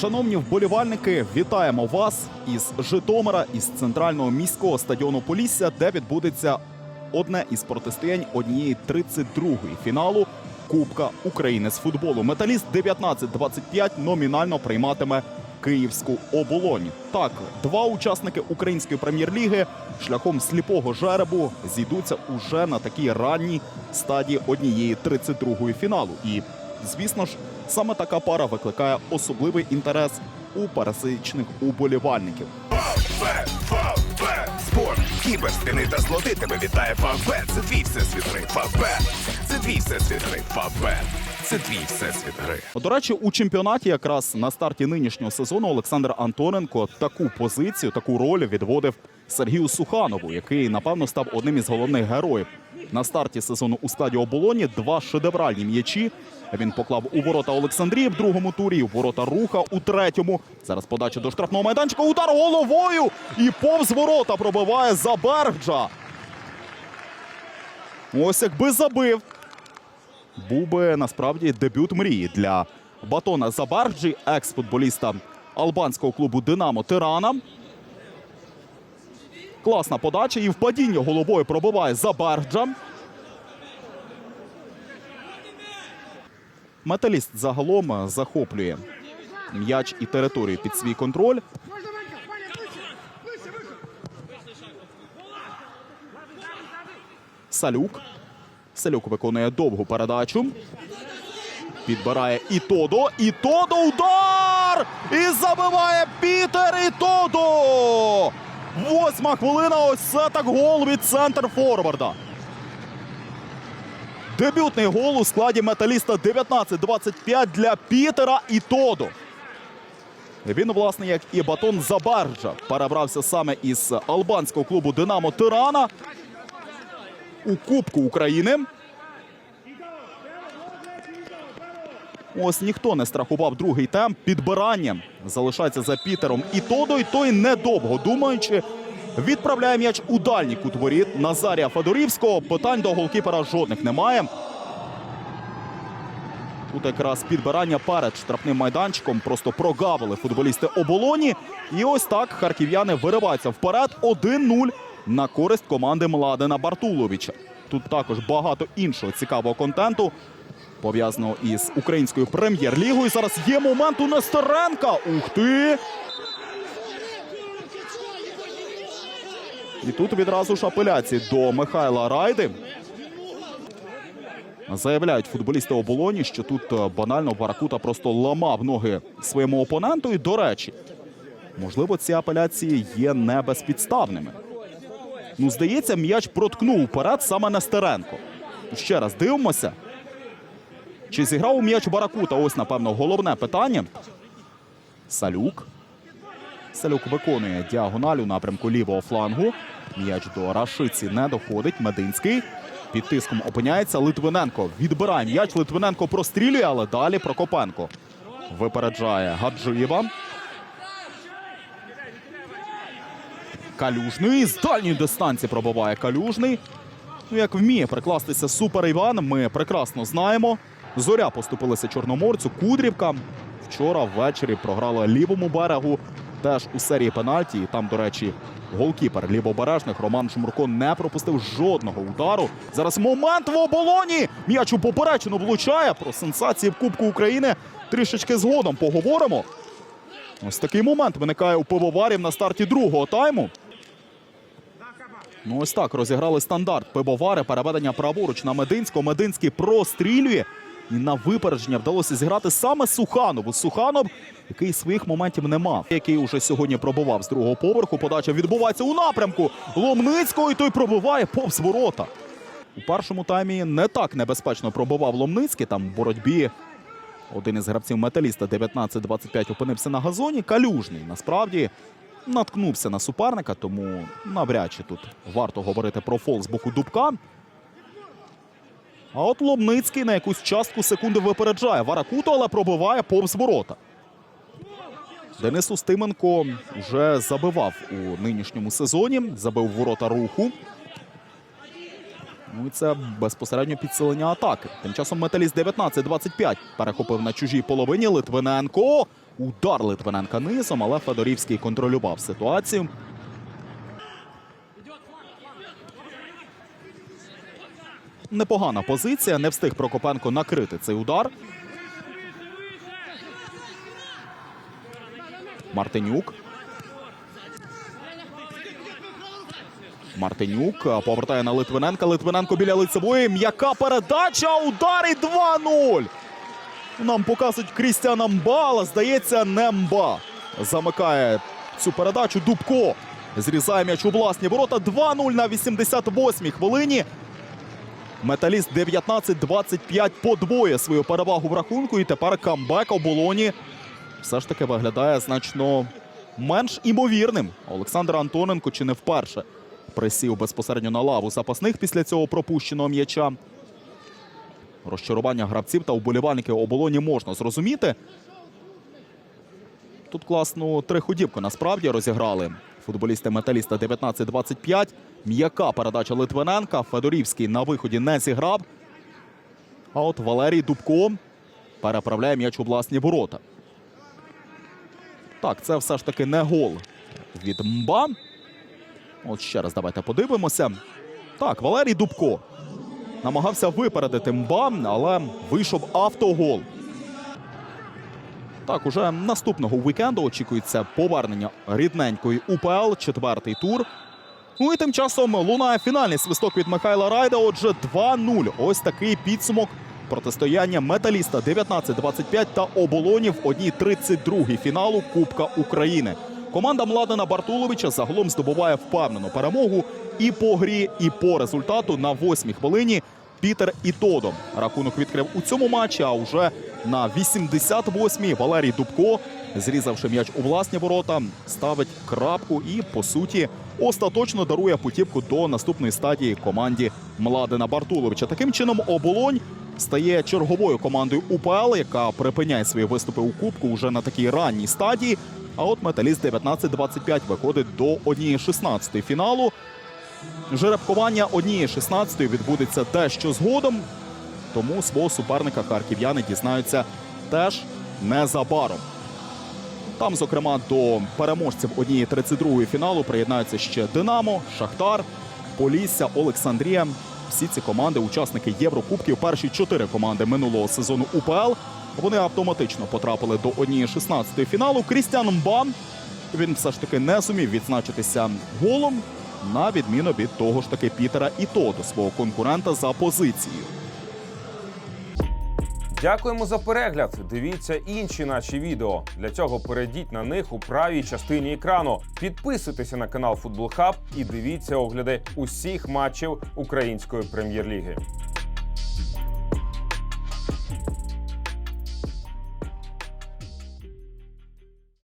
Шановні вболівальники, вітаємо вас із Житомира, із центрального міського стадіону Полісся, де відбудеться одне із протистоянь однієї 32-ї фіналу Кубка України з футболу. Металіст 19-25 номінально прийматиме Київську оболонь. Так, два учасники української прем'єр-ліги шляхом сліпого жеребу зійдуться уже на такій ранній стадії однієї 32-ї фіналу. І Звісно ж, саме така пара викликає особливий інтерес у пересичних уболівальників. Спорт, кібер, стіни та злоти тебе вітає Фавбе. Це твій всесвіт гри. Фавбе, це твій всесвіт гри. Фавбе, це твій всесвіт гри. До речі, у чемпіонаті якраз на старті нинішнього сезону Олександр Антоненко таку позицію, таку роль відводив Сергію Суханову, який напевно став одним із головних героїв. На старті сезону у складі оболоні два шедевральні м'ячі. Він поклав у ворота Олександрії в другому турі, у ворота руха у третьому. Зараз подача до штрафного майданчика. Удар головою і повз ворота пробиває Заберджа. Ось якби забив. Був би насправді дебют мрії для Батона Забарджі, екс-футболіста албанського клубу Динамо Тирана. Класна подача і в падіння головою пробиває Забарджа. Металіст загалом е, захоплює м'яч і територію під свій контроль. Можно, Ванька, Ваня, выше, выше, выше. Салюк. Салюк виконує довгу передачу. Підбирає і Тодо. І Тодо удар! І забиває Пітер і Тодо! Восьма хвилина. Ось це так гол від центр Форварда. Дебютний гол у складі металіста 19-25 для Пітера і Тодо. Він, власне, як і Батон Забарджа, перебрався саме із албанського клубу Динамо Тирана у Кубку України. Ось ніхто не страхував другий темп. Підбирання залишається за Пітером і Тодо, і той недовго думаючи. Відправляє м'яч у дальній кут воріт Назарія Федорівського. Питань до голкіпера жодних немає. Тут якраз підбирання перед штрафним майданчиком просто прогавили футболісти оболоні. І ось так харків'яни вириваються вперед 1-0 на користь команди Младена Бартуловича. Тут також багато іншого цікавого контенту, пов'язаного із українською прем'єр-лігою. Зараз є момент у Нестеренка. Ух ти! І тут відразу ж апеляції до Михайла Райди. Заявляють футболісти оболоні, що тут е, банально Баракута просто ламав ноги своєму опоненту. І, до речі, можливо, ці апеляції є не безпідставними. Ну, здається, м'яч проткнув вперед саме Нестеренко. Ще раз дивимося. Чи зіграв м'яч Баракута? Ось, напевно, головне питання. Салюк. Салюк виконує діагональ у напрямку лівого флангу. М'яч до Рашиці не доходить. Мединський. Під тиском опиняється Литвиненко. Відбирає м'яч. Литвиненко прострілює, але далі Прокопенко. Випереджає Гаджиєва. Калюжний з дальньої дистанції пробиває Калюжний. Ну, як вміє прикластися супер Іван, ми прекрасно знаємо. Зоря поступилася Чорноморцю. Кудрівка вчора ввечері програла лівому берегу. Теж у серії пенальті. І там, до речі, голкіпер лівобережних Роман Шмурко не пропустив жодного удару. Зараз момент в оболоні. М'яч у поперечину влучає. Про сенсації в Кубку України трішечки згодом поговоримо. Ось такий момент виникає у пивоварів на старті другого тайму. Ну ось так розіграли стандарт. Пивовари, переведення праворуч на Мединського. Мединський прострілює. І на випередження вдалося зіграти саме Суханову. Суханов, який своїх моментів не мав, який уже сьогодні пробував з другого поверху. Подача відбувається у напрямку Ломницького, і той пробиває повз ворота. У першому таймі не так небезпечно пробивав Ломницький. Там в боротьбі один із гравців металіста 19-25 опинився на газоні. Калюжний насправді наткнувся на суперника, тому навряд чи тут варто говорити про фол з боку Дубка. А от Ломницький на якусь частку секунди випереджає Варакуту, але пробиває повз ворота. Денис Устименко вже забивав у нинішньому сезоні, забив ворота руху. Ну і це безпосередньо підсилення атаки. Тим часом металіст 19-25 перехопив на чужій половині Литвиненко. Удар Литвиненка низом, але Федорівський контролював ситуацію. Непогана позиція. Не встиг Прокопенко накрити цей удар. Мартинюк. Мартинюк повертає на Литвиненка. Литвиненко біля лицевої. М'яка передача. Удар і 2-0. Нам показують Крістіана Мбала. Здається, не Мба. Замикає цю передачу. Дубко. Зрізає м'яч у власні ворота. 2-0 на 88-й хвилині. Металіст 19-25 подвоє свою перевагу в рахунку. І тепер камбек оболоні все ж таки виглядає значно менш імовірним. Олександр Антоненко чи не вперше присів безпосередньо на лаву запасних після цього пропущеного м'яча. Розчарування гравців та вболівальників оболоні можна зрозуміти. Тут класну триходівку насправді розіграли. Футболісти металіста 19-25. М'яка передача Литвиненка. Федорівський на виході не зіграв. А от Валерій Дубко переправляє м'яч у власні ворота. Так, це все ж таки не гол від Мба. От ще раз давайте подивимося. Так, Валерій Дубко намагався випередити Мба, але вийшов автогол. Так, уже наступного вікенду очікується повернення рідненької УПЛ, четвертий тур. Ну і тим часом лунає фінальний свисток від Михайла Райда. Отже, 2-0. Ось такий підсумок протистояння металіста 19-25 та оболонів одній 32-й фіналу Кубка України. Команда Младена Бартуловича загалом здобуває впевнену перемогу і по грі, і по результату на восьмій хвилині. Пітер і Тодо рахунок відкрив у цьому матчі. А вже на 88-й Валерій Дубко, зрізавши м'яч у власні ворота, ставить крапку і по суті остаточно дарує путівку до наступної стадії команді Младена Бартуловича. Таким чином, оболонь стає черговою командою УПЛ, яка припиняє свої виступи у кубку вже на такій ранній стадії. А от металіст 19-25 виходить до 1-16 фіналу. Жеребкування однієї 16 відбудеться дещо згодом, тому свого суперника харків'яни дізнаються теж незабаром. Там, зокрема, до переможців однієї 32-ї фіналу приєднаються ще Динамо, Шахтар, Полісся, Олександрія. Всі ці команди, учасники Єврокубків, перші чотири команди минулого сезону УПЛ. Вони автоматично потрапили до однієї 16-ї фіналу. Крістіан Мбан він все ж таки не зумів відзначитися голом, на відміну від того ж таки Пітера і Тодо, свого конкурента за позицією. Дякуємо за перегляд. Дивіться інші наші відео. Для цього перейдіть на них у правій частині екрану. Підписуйтеся на канал Футбол Хаб і дивіться огляди усіх матчів української прем'єр-ліги.